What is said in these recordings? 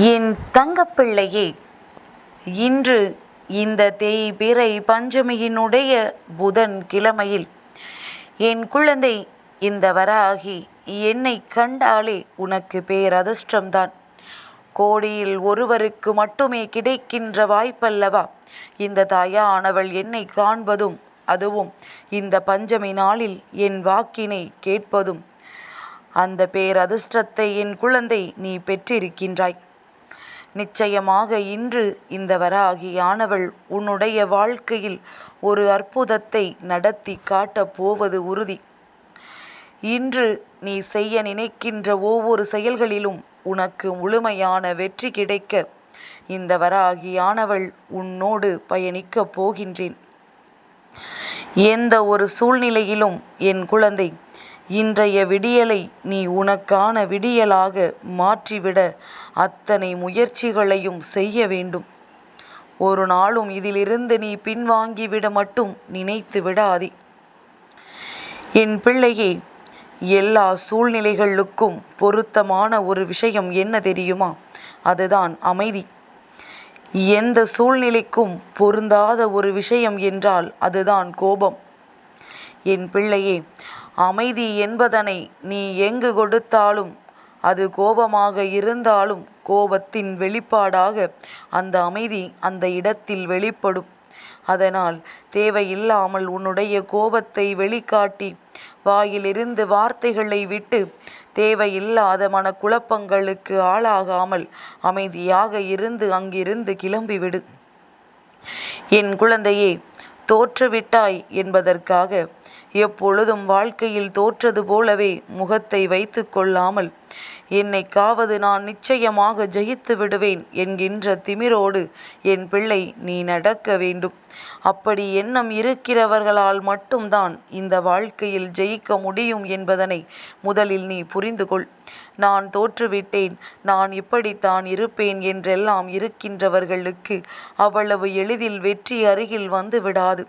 என் தங்கப்பிள்ளையே இன்று இந்த தேய்பிறை பஞ்சமியினுடைய புதன் கிழமையில் என் குழந்தை இந்த வராகி என்னை கண்டாலே உனக்கு பேரதிர்ஷ்டம்தான். கோடியில் ஒருவருக்கு மட்டுமே கிடைக்கின்ற வாய்ப்பல்லவா? இந்த தாயானவள் என்னை காண்பதும் அதுவும் இந்த பஞ்சமி நாளில் என் வாக்கினை கேட்பதும். அந்த பேரதிர்ஷ்டத்தை என் குழந்தை நீ பெற்றிருக்கின்றாய். நிச்சயமாக இன்று இந்த வராகியானவள் உன்னுடைய வாழ்க்கையில் ஒரு அற்புதத்தை நடத்தி காட்டப் போவது உறுதி. இன்று நீ செய்ய நினைக்கின்ற ஒவ்வொரு செயல்களிலும் உனக்கு முழுமையான வெற்றி கிடைக்க இந்த வராகியானவள் உன்னோடு பயணிக்கப் போகின்றேன். எந்த ஒரு சூழ்நிலையிலும் என் குழந்தை இன்றைய விடியலை நீ உனக்கான விடியலாக மாற்றிவிட அத்தனை முயற்சிகளையும் செய்ய வேண்டும். ஒரு நாளும் இதிலிருந்து நீ பின்வாங்கிவிட மட்டும் நினைத்து விடாதே. என் பிள்ளையே எல்லா சூழ்நிலைகளுக்கும் பொருத்தமான ஒரு விஷயம் என்ன தெரியுமா? அதுதான் அமைதி. எந்த சூழ்நிலைக்கும் பொருந்தாத ஒரு விஷயம் என்றால் அதுதான் கோபம். என் பிள்ளையே அமைதி என்பதனை நீ எங்கு கொடுத்தாலும் அது கோபமாக இருந்தாலும் கோபத்தின் வெளிப்பாடாக அந்த அமைதி அந்த இடத்தில் வெளிப்படும். அதனால் தேவையில்லாமல் உன்னுடைய கோபத்தை வெளிக்காட்டி வாயிலிருந்து வார்த்தைகளை விட்டு தேவையில்லாத மனக்குழப்பங்களுக்கு ஆளாகாமல் அமைதியாக இருந்து அங்கிருந்து கிளம்பிவிடு. என் குழந்தையே தோற்றுவிட்டாய் என்பதற்காக எப்பொழுதும் வாழ்க்கையில் தோற்றது போலவே முகத்தை வைத்து கொள்ளாமல் என்னைக்காவது நான் நிச்சயமாக ஜெயித்து விடுவேன் என்கின்ற திமிரோடு என் பிள்ளை நீ நடக்க வேண்டும். அப்படி எண்ணம் இருக்கிறவர்களால் மட்டும்தான் இந்த வாழ்க்கையில் ஜெயிக்க முடியும் என்பதனை முதலில் நீ புரிந்து கொள் நான் தோற்றுவிட்டேன். நான் இப்படித்தான் இருப்பேன் என்றெல்லாம் இருக்கின்றவர்களுக்கு அவ்வளவு எளிதில் வெற்றி அருகில் வந்து விடாது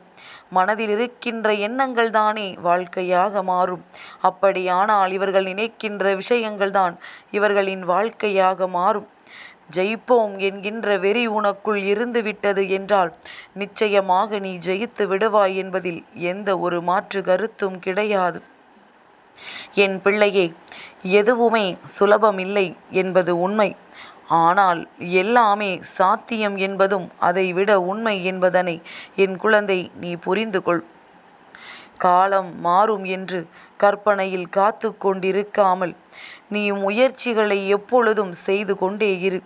மனதில் இருக்கின்ற எண்ணங்கள் தானே வாழ்க்கையாக மாறும். அப்படியானால் இவர்கள் நினைக்கின்ற விஷயங்கள்தான் இவர்களின் வாழ்க்கையாக மாறும். ஜெயிப்போம் என்கின்ற வெறி உனக்குள் இருந்துவிட்டது என்றால் நிச்சயமாக நீ ஜெயித்து விடுவாய் என்பதில் எந்த ஒரு மாற்று கருத்தும் கிடையாது. என் பிள்ளையே எதுவுமே சுலபமில்லை என்பது உண்மை. ஆனால் எல்லாமே சாத்தியம் என்பதும் அதைவிட உண்மை என்பதனை என் குழந்தை நீ புரிந்து கொள். காலம் மாறும் என்று கற்பனையில் காத்து கொண்டிருக்காமல் நீ முயற்சிகளை எப்பொழுதும் செய்து கொண்டே இரு.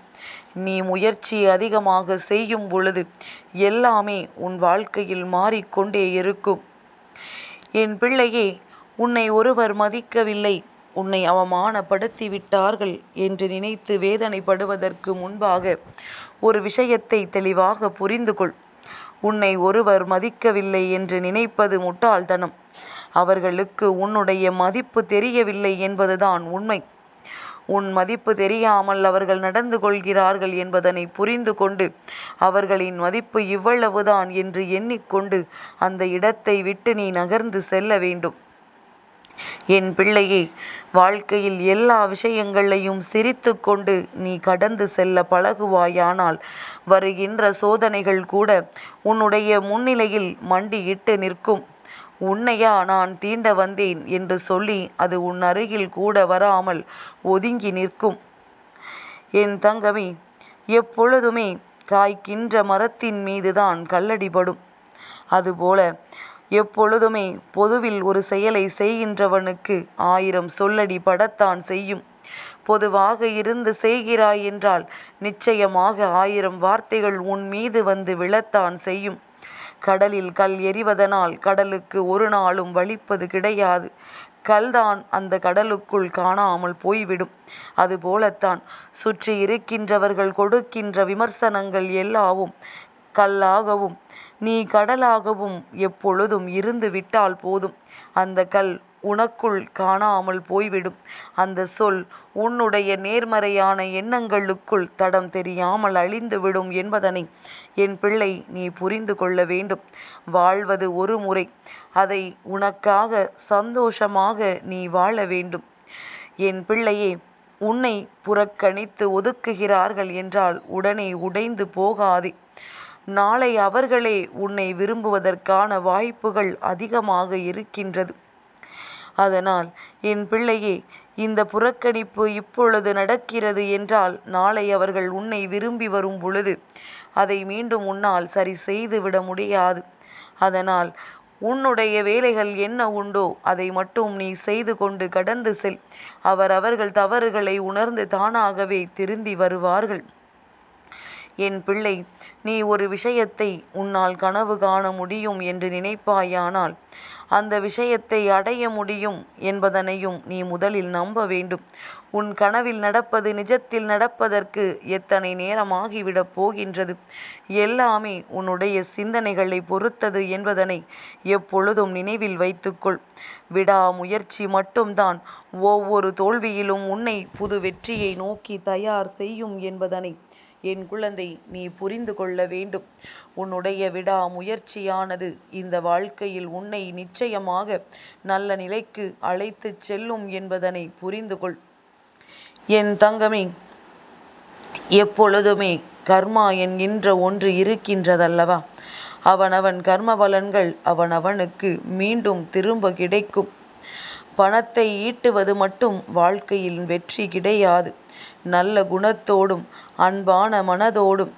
நீ முயற்சி அதிகமாக செய்யும் பொழுது எல்லாமே உன் வாழ்க்கையில் மாறிக்கொண்டே இருக்கும். என் பிள்ளையே உன்னை ஒருவர் மதிக்கவில்லை. உன்னை அவமானப்படுத்தி விட்டார்கள் என்று நினைத்து வேதனைப்படுவதற்கு முன்பாக ஒரு விஷயத்தை தெளிவாக புரிந்து கொள் உன்னை ஒருவர் மதிக்கவில்லை என்று நினைப்பது முட்டாள்தனம். அவர்களுக்கு உன்னுடைய மதிப்பு தெரியவில்லை என்பதுதான் உண்மை. உன் மதிப்பு தெரியாமல் அவர்கள் நடந்து கொள்கிறார்கள் என்பதனை புரிந்து கொண்டு அவர்களின் மதிப்பு இவ்வளவுதான் என்று எண்ணிக்கொண்டு அந்த இடத்தை விட்டு நீ நகர்ந்து செல்ல வேண்டும். என் பிள்ளையே வாழ்க்கையில் எல்லா விஷயங்களையும் சிரித்து கொண்டு நீ கடந்து செல்ல பழகுவாயானால் வருகின்ற சோதனைகள் கூட உன்னுடைய முன்னிலையில் மண்டியிட்டு நிற்கும். உன்னையா நான் தீண்ட வந்தேன் என்று சொல்லி அது உன் அருகில் கூட வராமல் ஒதுங்கி நிற்கும். என் தங்கமே எப்பொழுதுமே காய்க்கின்ற மரத்தின் மீதுதான் கல்லடிபடும் அதுபோல எப்பொழுதுமே பொதுவில் ஒரு செயலை செய்கின்றவனுக்கு ஆயிரம் சொல்லடி படத்தான் செய்யும். பொதுவாக இருந்து செய்கிறாய் என்றால் நிச்சயமாக ஆயிரம் வார்த்தைகள் உன் மீது வந்து விழத்தான் செய்யும். கடலில் கல் எறிவதனால் கடலுக்கு ஒரு நாளும் வலிப்பது கிடையாது. கல்தான் அந்த கடலுக்குள் காணாமல் போய்விடும். அதுபோலத்தான் சுற்றி இருக்கின்றவர்கள் கொடுக்கின்ற விமர்சனங்கள் எல்லாவும் கல்லாகவும் நீ கடலாகவும் எப்பொழுதும் இருந்து விட்டால் போதும். அந்த கல் உனக்குள் காணாமல் போய்விடும். அந்த சொல் உன்னுடைய நேர்மறையான எண்ணங்களுக்குள் தடம் தெரியாமல் அழிந்துவிடும் என்பதனை என் பிள்ளை நீ புரிந்து கொள்ள வேண்டும். வாழ்வது ஒரு முறை அதை உனக்காக சந்தோஷமாக நீ வாழ வேண்டும். என் பிள்ளையே உன்னை புறக்கணித்து ஒதுக்குகிறார்கள் என்றால் உடனே உடைந்து போகாதே. நாளை அவர்களே உன்னை விரும்புவதற்கான வாய்ப்புகள் அதிகமாக இருக்கின்றது. அதனால் என் பிள்ளையே இந்த புறக்கணிப்பு இப்பொழுது நடக்கிறது என்றால் நாளை அவர்கள் உன்னை விரும்பி வரும் பொழுது அதை மீண்டும் உன்னால் சரி செய்து விட முடியாது. அதனால் உன்னுடைய வேலைகள் என்ன உண்டோ அதை மட்டும் நீ செய்து கொண்டு கடந்து செல். அவர் அவர்கள் தவறுகளை உணர்ந்து தானாகவே திருந்தி வருவார்கள். என் பிள்ளை நீ ஒரு விஷயத்தை உன்னால் கனவு காண முடியும் என்று நினைப்பாயானால் அந்த விஷயத்தை அடைய முடியும் என்பதனையும் நீ முதலில் நம்ப வேண்டும். உன் கனவில் நடப்பது நிஜத்தில் நடப்பதற்கு எத்தனை நேரமாகிவிடப் போகின்றது? எல்லாமே உன்னுடைய சிந்தனைகளை பொறுத்தது என்பதனை எப்பொழுதும் நினைவில் வைத்துக்கொள். விடாமுயற்சி மட்டும்தான் ஒவ்வொரு தோல்வியிலும் உன்னை புது வெற்றியை நோக்கி தயார் செய்யும் என்பதனை என் குழந்தை நீ புரிந்து கொள்ள வேண்டும். உன்னுடைய விடாமுயற்சியானது இந்த வாழ்க்கையில் உன்னை நிச்சயமாக நல்ல நிலைக்கு அழைத்து செல்லும் என்பதனை புரிந்து கொள். என் தங்கமே எப்பொழுதுமே கர்மா என்கின்ற ஒன்று இருக்கின்றதல்லவா? அவனவன் கர்ம பலன்கள் அவனவனுக்கு மீண்டும் திரும்ப கிடைக்கும். பணத்தை ஈட்டுவது மட்டும் வாழ்க்கையில் வெற்றி கிடையாது. நல்ல குணத்தோடும் அன்பான மனதோடும்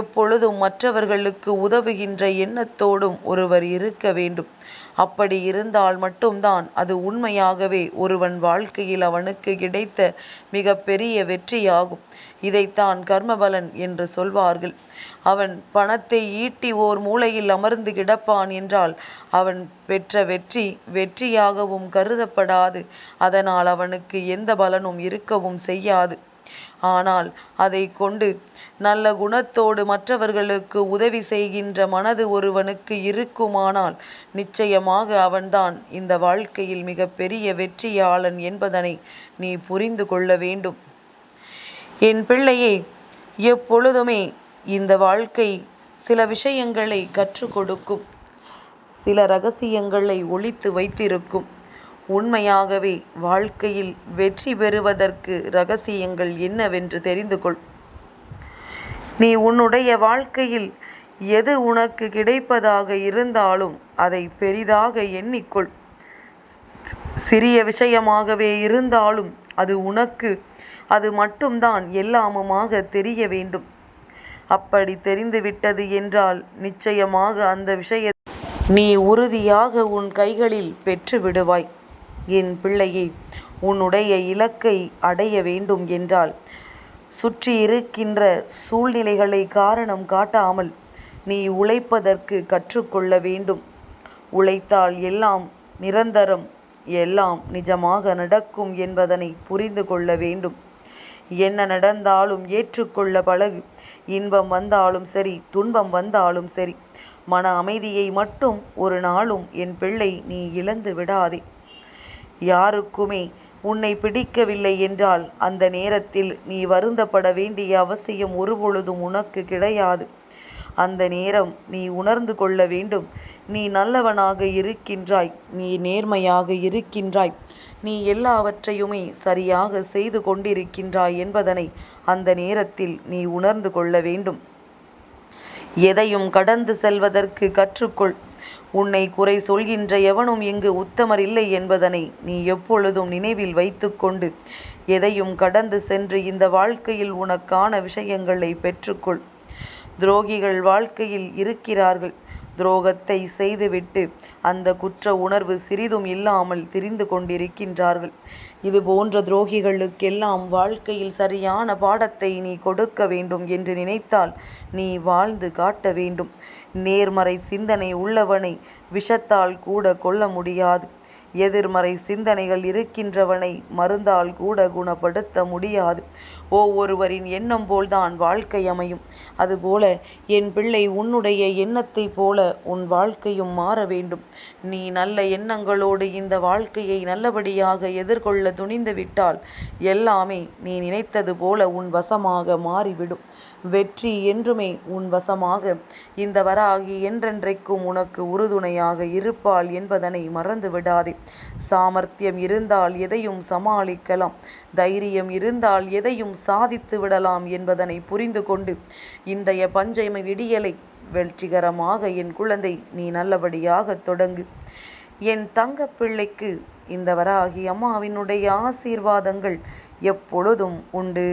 எப்பொழுதும் மற்றவர்களுக்கு உதவுகின்ற எண்ணத்தோடும் ஒருவர் இருக்க வேண்டும். அப்படி இருந்தால் மட்டும்தான் அது உண்மையாகவே ஒருவன் வாழ்க்கையில் அவனுக்கு கிடைத்த மிக பெரிய வெற்றியாகும். இதைத்தான் கர்மபலன் என்று சொல்வார்கள். அவன் பணத்தை ஈட்டி ஓர் மூலையில் அமர்ந்து கிடப்பான் என்றால் அவன் பெற்ற வெற்றி வெற்றியாகவும் கருதப்படாது. அதனால் அவனுக்கு எந்த பலனும் இருக்கவும் செய்யாது. ஆனால் அதை கொண்டு நல்ல குணத்தோடு மற்றவர்களுக்கு உதவி செய்கின்ற மனது ஒருவனுக்கு இருக்குமானால் நிச்சயமாக அவன்தான் இந்த வாழ்க்கையில் மிக பெரிய வெற்றியாளன் என்பதனை நீ புரிந்து கொள்ள வேண்டும். என் பிள்ளையே எப்பொழுதுமே இந்த வாழ்க்கை சில விஷயங்களை கற்றுக் கொடுக்கும். சில ரகசியங்களை ஒழித்து வைத்திருக்கும். உண்மையாகவே வாழ்க்கையில் வெற்றி பெறுவதற்கு ரகசியங்கள் என்னவென்று தெரிந்து கொள். நீ உன்னுடைய வாழ்க்கையில் எது உனக்கு கிடைப்பதாக இருந்தாலும் அதை பெரிதாக எண்ணிக்கொள். சிறிய விஷயமாகவே இருந்தாலும் அது உனக்கு அது மட்டும்தான் எல்லாமுமாக தெரிய வேண்டும். அப்படி தெரிந்துவிட்டது என்றால் நிச்சயமாக அந்த விஷய நீ உறுதியாக உன் கைகளில் பெற்று விடுவாய். என் பிள்ளையே உன்னுடைய இலக்கை அடைய வேண்டும் என்றால் சுற்றி இருக்கின்ற சூழ்நிலைகளை காரணம் காட்டாமல் நீ உழைப்பதற்கு கற்றுக்கொள்ள வேண்டும். உழைத்தால் எல்லாம் நிரந்தரம் எல்லாம் நிஜமாக நடக்கும் என்பதனை புரிந்து கொள்ள வேண்டும். என்ன நடந்தாலும் ஏற்றுக்கொள்ள பழகு. இன்பம் வந்தாலும் சரி துன்பம் வந்தாலும் சரி. மன அமைதியை மட்டும் ஒரு நாளும் என் பிள்ளை நீ இழந்து விடாதே. யாருக்குமே உன்னை பிடிக்கவில்லை என்றால் அந்த நேரத்தில் நீ வருந்தப்பட வேண்டிய அவசியம் ஒருபொழுதும் உனக்கு கிடையாது. அந்த நேரம் நீ உணர்ந்து கொள்ள வேண்டும். நீ நல்லவனாக இருக்கின்றாய். நீ நேர்மையாக இருக்கின்றாய். நீ எல்லாவற்றையுமே சரியாக செய்து கொண்டிருக்கின்றாய் என்பதனை அந்த நேரத்தில் நீ உணர்ந்து கொள்ள வேண்டும். எதையும் கடந்து செல்வதற்கு கற்றுக்கொள். உன்னை குறை சொல்கின்ற எவனும் இங்கு உத்தமர் இல்லை என்பதனை நீ எப்பொழுதும் நினைவில் வைத்துக்கொண்டு எதையும் கடந்து சென்று இந்த வாழ்க்கையில் உனக்கான விஷயங்களை பெற்றுக்கொள். துரோகிகள் வாழ்க்கையில் இருக்கிறார்கள். துரோகத்தை செய்துவிட்டு அந்த குற்ற உணர்வு சிறிதும் இல்லாமல் திரிந்து கொண்டிருக்கின்றார்கள். இது போன்ற துரோகிகளுக்கெல்லாம் வாழ்க்கையில் சரியான பாடத்தை நீ கொடுக்க வேண்டும் என்று நினைத்தால் நீ வாழ்ந்து காட்ட வேண்டும். நேர்மறை சிந்தனை உள்ளவனை விஷத்தால் கூட கொல்ல முடியாது. எதிர்மறை சிந்தனைகள் இருக்கின்றவனை மருந்தால் கூட குணப்படுத்த முடியாது. ஒவ்வொருவரின் எண்ணம் போல்தான் வாழ்க்கை அமையும். அதுபோல என் பிள்ளை உன்னுடைய எண்ணத்தைப் போல உன் வாழ்க்கையும் மாற வேண்டும். நீ நல்ல எண்ணங்களோடு இந்த வாழ்க்கையை நல்லபடியாக எதிர்கொள்ள துணிந்து விட்டால் எல்லாமே நீ நினைத்தது போல உன் வசமாக மாறிவிடும். வெற்றி என்றுமே உன் வசமாக. இந்த வராகி என்றென்றைக்கும் உனக்கு உறுதுணையாக இருப்பாள் என்பதனை மறந்து விடாதே சாமர்த்தியம் இருந்தால் எதையும் சமாளிக்கலாம். தைரியம் இருந்தால் எதையும் சாதித்து விடலாம் என்பதனை புரிந்து கொண்டு இந்தைய பஞ்சம விடியலை வெற்றிகரமாக என் குழந்தை நீ நல்லபடியாக தொடங்கு. என் தங்கப் பிள்ளைக்கு இந்த வராகி அம்மாவினுடைய ஆசீர்வாதங்கள் எப்பொழுதும் உண்டு.